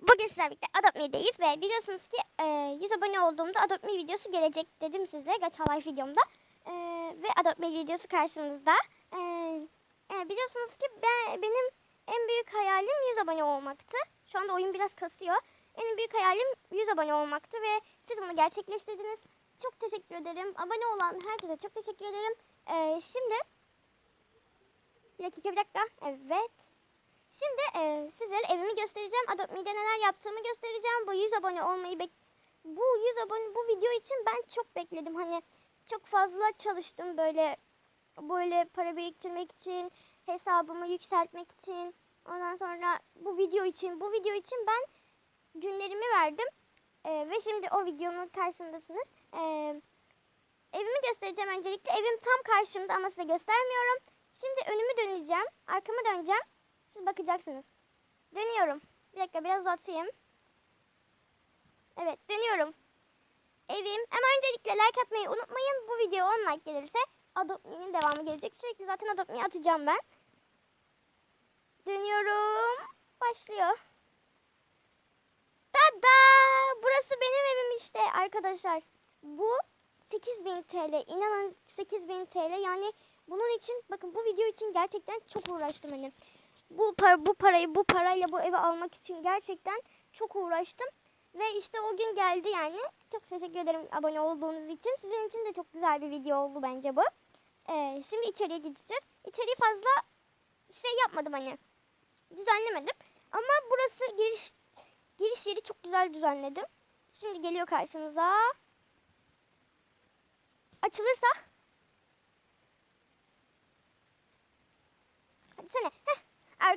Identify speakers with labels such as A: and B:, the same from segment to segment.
A: Bugün sizlerle birlikte Adopt Me'deyiz ve biliyorsunuz ki e, 100 abone olduğumda Adopt Me videosu gelecek dedim size Gacha Life videomda. E, ve Adopt Me videosu karşınızda. E, e, biliyorsunuz ki ben, benim en büyük hayalim 100 abone olmaktı. Şu anda oyun biraz kasıyor. En büyük hayalim 100 abone olmaktı ve siz bunu gerçekleştirdiniz. Çok teşekkür ederim. Abone olan herkese çok teşekkür ederim. E, şimdi bir dakika bir dakika. Evet. Şimdi e, sizlere evimi göstereceğim. Adopt Me'de neler yaptığımı göstereceğim. Bu 100 abone olmayı bek bu 100 abone bu video için ben çok bekledim. Hani çok fazla çalıştım böyle böyle para biriktirmek için, hesabımı yükseltmek için. Ondan sonra bu video için, bu video için ben günlerimi verdim. E, ve şimdi o videonun karşısındasınız. E, evimi göstereceğim öncelikle. Evim tam karşımda ama size göstermiyorum. Şimdi önümü döneceğim, arkamı döneceğim. Siz bakacaksınız. Dönüyorum. Bir dakika biraz uzatayım. Evet dönüyorum. Evim. Ama öncelikle like atmayı unutmayın. Bu video 10 like gelirse Me'nin devamı gelecek. Sürekli zaten Adopt Me atacağım ben. Dönüyorum. Başlıyor. Tada! Burası benim evim işte arkadaşlar. Bu 8000 TL. İnanın 8000 TL. Yani bunun için bakın bu video için gerçekten çok uğraştım hani bu para, bu parayı bu parayla bu evi almak için gerçekten çok uğraştım. Ve işte o gün geldi yani. Çok teşekkür ederim abone olduğunuz için. Sizin için de çok güzel bir video oldu bence bu. Ee, şimdi içeriye gideceğiz. İçeriği fazla şey yapmadım hani. Düzenlemedim. Ama burası giriş giriş yeri çok güzel düzenledim. Şimdi geliyor karşınıza. Açılırsa.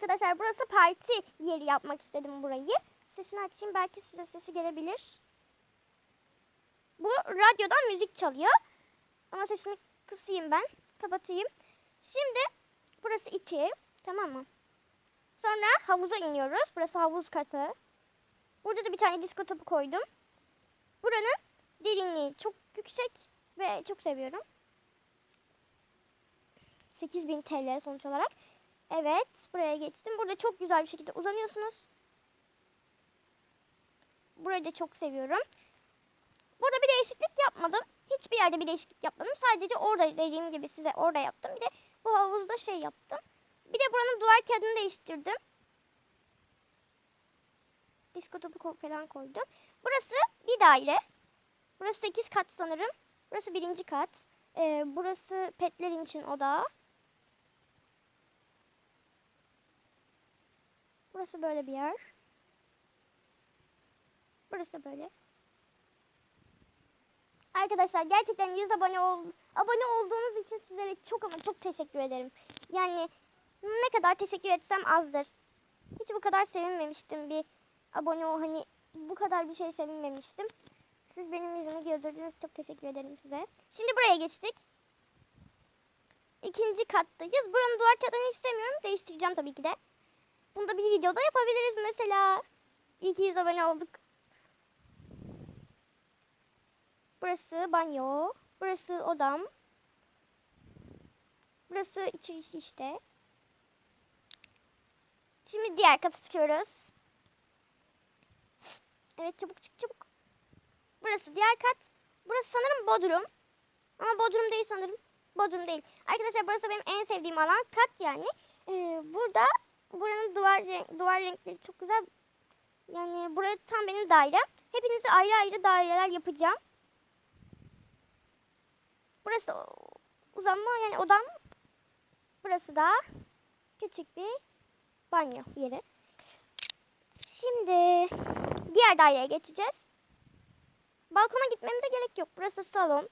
A: Arkadaşlar burası parti yeri yapmak istedim burayı. Sesini açayım belki size sesi gelebilir. Bu radyodan müzik çalıyor. Ama sesini kısayım ben. Kapatayım. Şimdi burası içi. Tamam mı? Sonra havuza iniyoruz. Burası havuz katı. Burada da bir tane disko topu koydum. Buranın derinliği çok yüksek ve çok seviyorum. 8000 TL sonuç olarak. Evet, buraya geçtim. Burada çok güzel bir şekilde uzanıyorsunuz. Burayı da çok seviyorum. Burada bir değişiklik yapmadım. Hiçbir yerde bir değişiklik yapmadım. Sadece orada dediğim gibi size orada yaptım. Bir de bu havuzda şey yaptım. Bir de buranın duvar kağıdını değiştirdim. Disko topu falan koydum. Burası bir daire. Burası 8 kat sanırım. Burası birinci kat. Ee, burası petlerin için oda. Burası böyle bir yer. Burası da böyle. Arkadaşlar gerçekten 100 abone ol abone olduğunuz için sizlere çok ama çok teşekkür ederim. Yani ne kadar teşekkür etsem azdır. Hiç bu kadar sevinmemiştim bir abone ol hani bu kadar bir şey sevinmemiştim. Siz benim yüzümü güldürdünüz. Çok teşekkür ederim size. Şimdi buraya geçtik. İkinci kattayız. Buranın duvar kağıdını istemiyorum. Değiştireceğim tabii ki de. Bunu da bir videoda yapabiliriz mesela. İyi ki 100 abone olduk. Burası banyo. Burası odam. Burası içerisi işte. Şimdi diğer kata çıkıyoruz. Evet çabuk çık çabuk. Burası diğer kat. Burası sanırım bodrum. Ama bodrum değil sanırım. Bodrum değil. Arkadaşlar burası benim en sevdiğim alan. Kat yani. Ee, burada buranın duvar renk, duvar renkleri çok güzel. Yani burası tam benim dairem. Hepinize ayrı ayrı daireler yapacağım. Burası uzanma yani odam. Burası da küçük bir banyo yeri. Şimdi diğer daireye geçeceğiz. Balkona gitmemize gerek yok. Burası salon.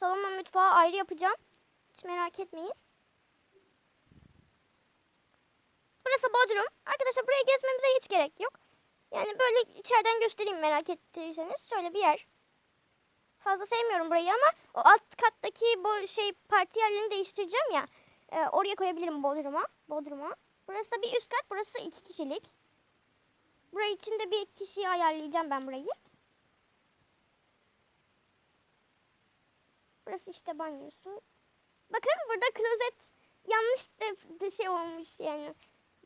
A: Salonla mutfağı ayrı yapacağım. Hiç merak etmeyin. Burası Bodrum. Arkadaşlar buraya gezmemize hiç gerek yok. Yani böyle içeriden göstereyim merak ettiyseniz. Şöyle bir yer. Fazla sevmiyorum burayı ama o alt kattaki bu şey parti yerlerini değiştireceğim ya. e, oraya koyabilirim Bodrum'a. Bodrum'a. Burası da bir üst kat. Burası iki kişilik. Burayı içinde bir kişiyi ayarlayacağım ben burayı. Burası işte banyosu. Bakın burada klozet yanlış da şey olmuş yani.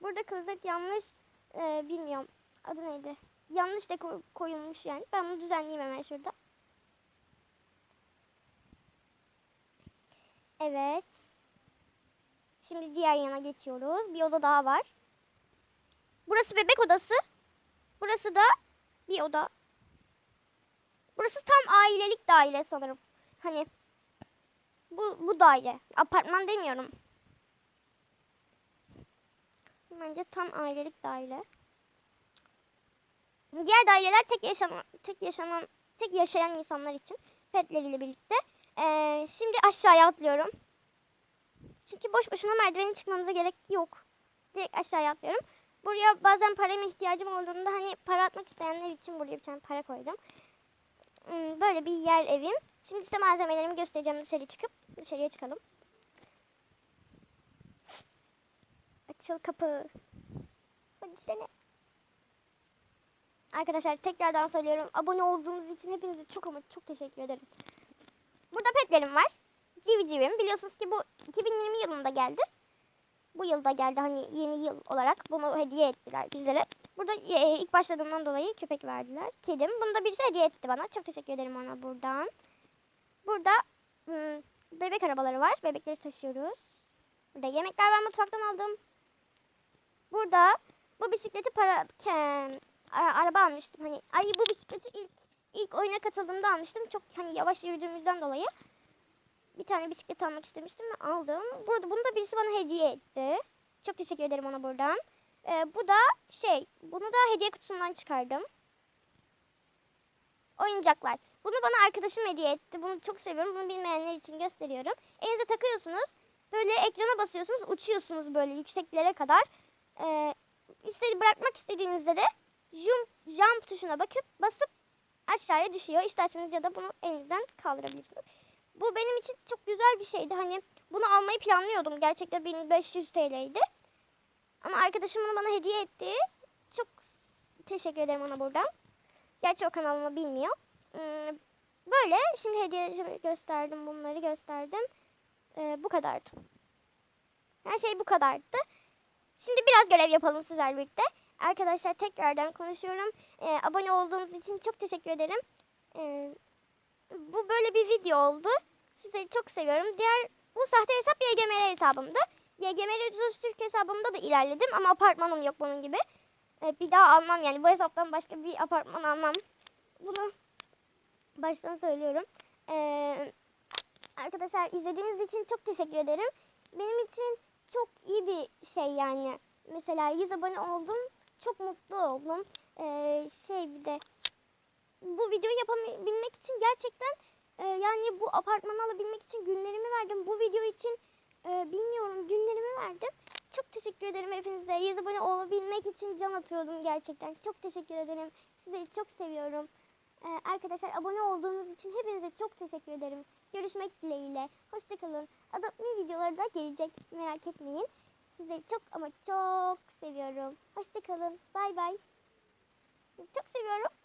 A: Burada klozet yanlış Ee, bilmiyorum. Adı neydi? Yanlış da koy- koyulmuş yani. Ben bunu düzenleyeyim hemen şurada. Evet. Şimdi diğer yana geçiyoruz. Bir oda daha var. Burası bebek odası. Burası da bir oda. Burası tam ailelik daire sanırım. Hani bu bu daire. Apartman demiyorum. Bence tam ailelik daire. Diğer daireler tek yaşanan, tek yaşanan, tek yaşayan insanlar için petleriyle birlikte. Ee, şimdi aşağıya atlıyorum. Çünkü boş boşuna merdiveni çıkmamıza gerek yok. Direkt aşağıya atlıyorum. Buraya bazen parama ihtiyacım olduğunda hani para atmak isteyenler için buraya bir tane para koydum. Hmm, Böyle bir yer evim. Şimdi size malzemelerimi göstereceğim dışarı çıkıp. Dışarıya çıkalım. Açıl kapı. Hadi sene. Arkadaşlar tekrardan söylüyorum. Abone olduğunuz için hepinize çok ama çok teşekkür ederim. Burada petlerim var. Civcivim. Biliyorsunuz ki bu 2020 yılında geldi. Bu yılda geldi hani yeni yıl olarak bunu hediye ettiler bizlere. Burada e, ilk başladığımdan dolayı köpek verdiler. Kedim. Bunu da birisi hediye etti bana. Çok teşekkür ederim ona buradan. Burada hmm, bebek arabaları var. Bebekleri taşıyoruz. Burada yemekler var mutfaktan aldım. Burada bu bisikleti para ke- a- araba almıştım. Hani ay bu bisikleti ilk ilk oyuna katıldığımda almıştım. Çok hani yavaş yürüdüğümüzden dolayı bir tane bisiklet almak istemiştim ve aldım. Burada bunu da birisi bana hediye etti. Çok teşekkür ederim ona buradan. Ee, bu da şey, bunu da hediye kutusundan çıkardım. Oyuncaklar. Bunu bana arkadaşım hediye etti. Bunu çok seviyorum. Bunu bilmeyenler için gösteriyorum. Elinize takıyorsunuz. Böyle ekrana basıyorsunuz. Uçuyorsunuz böyle yükseklere kadar. Ee, istedi bırakmak istediğinizde de jump, jump tuşuna bakıp basıp aşağıya düşüyor. İsterseniz ya da bunu elinizden kaldırabilirsiniz. Bu benim için çok güzel bir şeydi. Hani bunu almayı planlıyordum. Gerçekten 1500 TL'ydi. Ama arkadaşım bunu bana hediye etti. Çok teşekkür ederim ona buradan. Gerçi o kanalımı bilmiyor. Hmm, Böyle. Şimdi hediye gösterdim. Bunları gösterdim. Ee, bu kadardı. Her şey bu kadardı. Şimdi biraz görev yapalım sizlerle birlikte. Arkadaşlar tekrardan konuşuyorum. Ee, abone olduğunuz için çok teşekkür ederim. Ee, bu böyle bir video oldu. Sizleri çok seviyorum. Diğer bu sahte hesap YGML hesabımdı. YGML Düzüz Türk hesabımda da ilerledim ama apartmanım yok bunun gibi. Ee, bir daha almam yani bu hesaptan başka bir apartman almam. Bunu baştan söylüyorum. Ee, arkadaşlar izlediğiniz için çok teşekkür ederim. Benim için çok iyi bir şey yani. Mesela 100 abone oldum. Çok mutlu oldum. Ee, şey bir de bu videoyu yapabilmek için gerçekten e, yani bu apartmanı alabilmek için günlerimi verdim. Bu video için e, bilmiyorum günlerimi verdim. Çok teşekkür ederim hepinize. 100 abone olabilmek için can atıyordum gerçekten. Çok teşekkür ederim. Sizleri çok seviyorum. Ee, arkadaşlar abone olduğunuz için hepinize çok teşekkür ederim. Görüşmek dileğiyle. Hoşçakalın. Adopt Me videoları da gelecek. Merak etmeyin. Sizleri çok ama çok seviyorum. Hoşçakalın. Bay bay. Çok seviyorum.